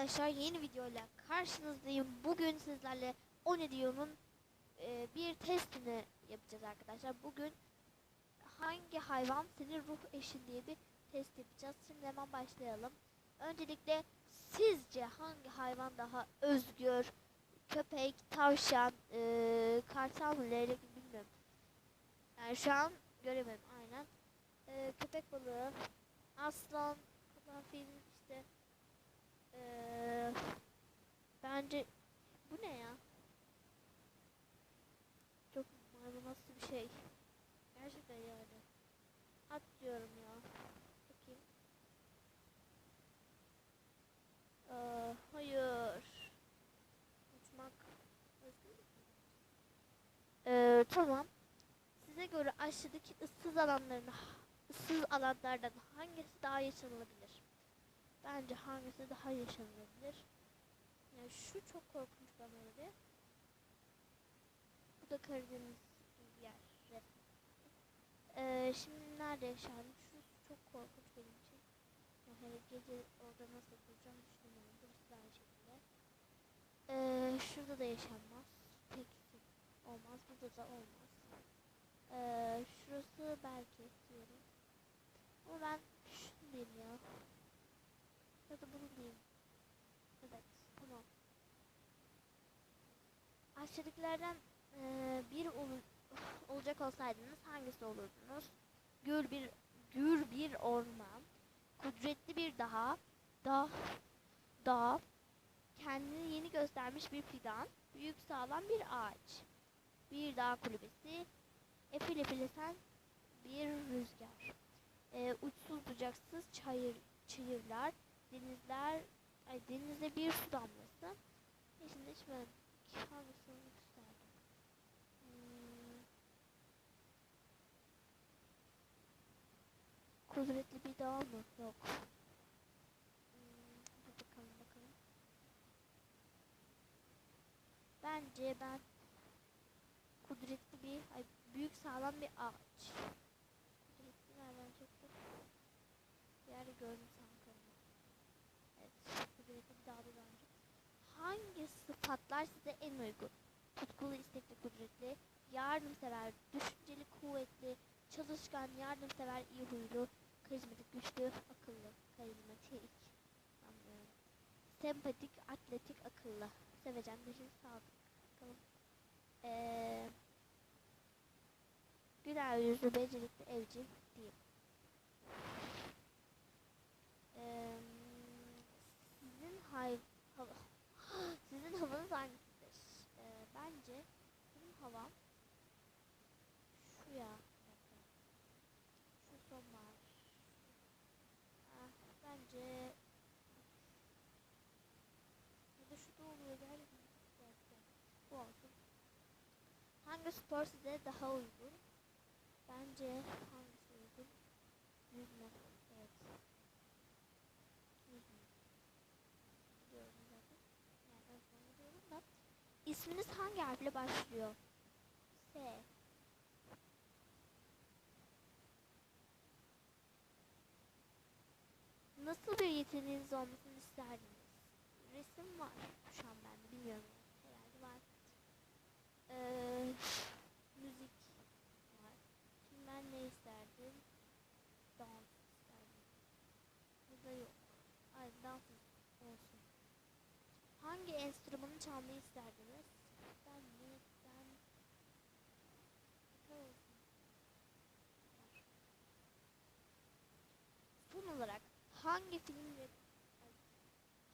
arkadaşlar yeni videoyla karşınızdayım. Bugün sizlerle Onedio'nun e, bir testini yapacağız arkadaşlar. Bugün hangi hayvan senin ruh eşin diye bir test yapacağız. Şimdi hemen başlayalım. Öncelikle sizce hangi hayvan daha özgür? Köpek, tavşan, e, kartal mı, leylek mi bilmiyorum. Yani şu an göremedim aynen. E, köpek balığı, aslan, kaplan, işte ee, bence bu ne ya? Çok maymunası bir şey. Gerçekten yani. At diyorum ya. Bakayım. Ee, hayır. Uçmak. Ee, tamam. Size göre aşağıdaki ıssız alanların ıssız alanlardan hangisi daha yaşanılabilir? Bence hangisi daha yaşanılabilir? Yani şu çok korkunç bana göre. Bu da Karadeniz bir yer. Ee, şimdi nerede yaşardım? Şu çok korkunç benim için. Yani gece orada nasıl duracağım düşünemiyorum. Burası da aynı şekilde. Ee, şurada da yaşanmaz. Pek olmaz. Burada da olmaz. Ee, şurası belki diyorum. Ama ben şunu diyeyim ya. Ya da bunu diyeyim. Evet, tamam. Aşağıdakilerden eee bir ol- olacak olsaydınız hangisi olurdunuz? Gür bir gür bir orman, kudretli bir daha, dağ, dağ, kendini yeni göstermiş bir fidan, büyük sağlam bir ağaç, bir dağ kulübesi, efil efil esen bir rüzgar, eee, uçsuz bucaksız çayır, çayırlar, denizler ay denizde bir su damlası. Ben hangisini olmak isterdim? Hmm. Kudretli bir dağ mı? Yok. Hmm. Bakalım bakalım. Bence ben kudretli bir ay, büyük sağlam bir ağaç. Kudretli nereden çıktı? Yerde gördüm sanki. Kudretli bir. Hangi sıfatlar size en uygun? Tutkulu, istekli, kudretli, yardımsever, düşünceli, kuvvetli, çalışkan, yardımsever, iyi huylu, karizmatik, güçlü, akıllı, karizmatik, anlıyorum. Sempatik, atletik, akıllı, sevecen, neşeli, sadık. Bakalım. Ee, güler yüzlü, becerikli, evcil, diyeyim. Ee, sizin hay hava sizin havanız hangisidir? Ee, bence benim havam şu ya. bir dakika. Şu sonbahar. Ah, bence ya da şu da oluyor gerçekten. Bir dakika. Bu olsun. Hangi spor size daha uygun? Bence hangisi uygun? Yüzme. Evet. Yüzme. Biliyorum zaten. Yani son biliyorum da. İsminiz hangi harfle başlıyor? S. Nasıl bir yeteneğiniz olmasını isterdiniz? Resim var şu an bende bilmiyorum. Herhalde var. Ee, müzik var. Şimdi ben ne isterdim? Dans isterdim. Burada yok. Ay dans olsun. Hangi enstrümanı çalmayı isterdiniz? Ben mi? Ben... Gitar olsun. Son olarak hangi film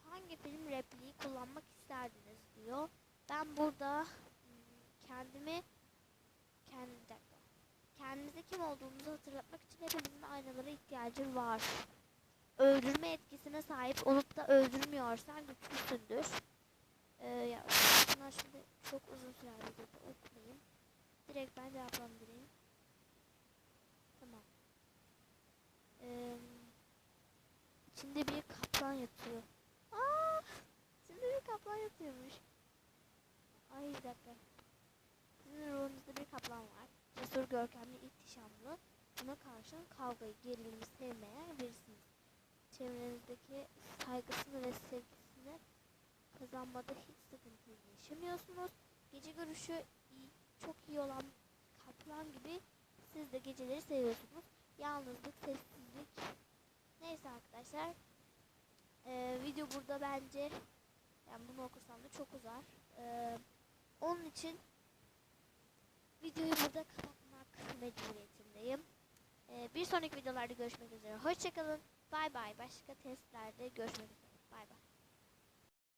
hangi film repliği kullanmak isterdiniz diyor. Ben burada hmm, kendimi kendi. Kendinize kim olduğunuzu hatırlatmak için hepimizin aynalara ihtiyacı var öldürme etkisine sahip olup da öldürmüyorsan güçlüsündür. Ee, ya bunlar şimdi çok uzun sürer videoda okumayayım. Direkt ben cevaplandırayım. Tamam. Ee, içinde bir kaplan yatıyor. Aa, içinde bir kaplan yatıyormuş. Ay bir dakika. Sizin ruhunuzda bir kaplan var. Cesur, görkemli, ihtişamlı. Buna karşın kavgayı, gerilimi sevmeyen birisiniz çevrenizdeki saygısını ve sevgisini kazanmada hiç sıkıntı yaşamıyorsunuz. Gece görüşü iyi, çok iyi olan kaplan gibi siz de geceleri seviyorsunuz. Yalnızlık, sessizlik. Neyse arkadaşlar. Ee, video burada bence yani bunu okusam da çok uzar. Ee, onun için videoyu burada kapatmak mecburiyetindeyim. Ee, bir sonraki videolarda görüşmek üzere. Hoşçakalın. Bay bay. Başka testlerde görüşmek üzere.